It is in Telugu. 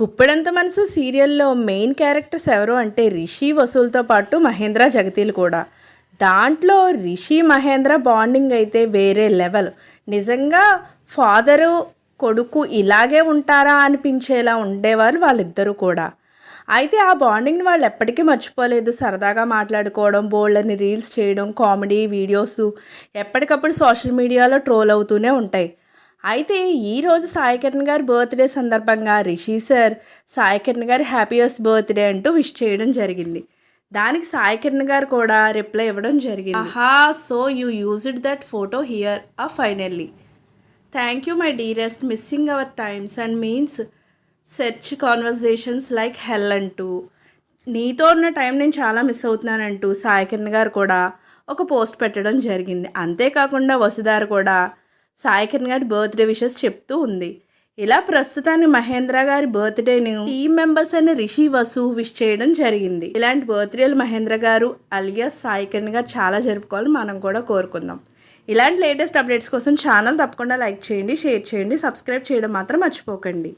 గుప్పెడంత మనసు సీరియల్లో మెయిన్ క్యారెక్టర్స్ ఎవరు అంటే రిషి వసూల్తో పాటు మహేంద్ర జగతీలు కూడా. దాంట్లో రిషి మహేంద్ర బాండింగ్ అయితే వేరే లెవెల్. నిజంగా ఫాదరు కొడుకు ఇలాగే ఉంటారా అనిపించేలా ఉండేవారు వాళ్ళిద్దరూ కూడా. అయితే ఆ బాండింగ్ని వాళ్ళు ఎప్పటికీ మర్చిపోలేదు. సరదాగా మాట్లాడుకోవడం బోల్డ్ని రీల్స్ చేయడం కామెడీ వీడియోస్ ఎప్పటికప్పుడు సోషల్ మీడియాలో ట్రోల్ అవుతూనే ఉంటాయి. అయితే ఈరోజు సాయి కిరణ్ గారి బర్త్డే సందర్భంగా రిషి సార్ సాయి కిరణ్ గారి హ్యాపీయెస్ట్ బర్త్డే అంటూ విష్ చేయడం జరిగింది. దానికి సాయి కిరణ్ గారు కూడా రిప్లై ఇవ్వడం జరిగింది. ఆహా so you used that photo here ah finally thank you my dearest missing our times and means search conversations like hell అంటూ. నీతో ఉన్న టైం నేను చాలా మిస్ అవుతున్నానంటూ సాయి కిరణ్ గారు కూడా ఒక పోస్ట్ పెట్టడం జరిగింది. అంతేకాకుండా వసుధార కూడా సాయికిరణ్ గారి బర్త్డే విషెస్ చెప్తూ ఉంది. ఇలా ప్రస్తుతాన్ని మహేంద్ర గారి బర్త్డేని టీమ్ మెంబర్స్ అని రిషి వసు విష్ చేయడం జరిగింది. ఇలాంటి బర్త్డేలు మహేంద్ర గారు అలియాస్ సాయి కిరణ్ గారు చాలా జరుపుకోవాలని మనం కూడా కోరుకుందాం. ఇలాంటి లేటెస్ట్ అప్డేట్స్ కోసం ఛానల్ తప్పకుండా లైక్ చేయండి షేర్ చేయండి సబ్స్క్రైబ్ చేయడం మాత్రం మర్చిపోకండి.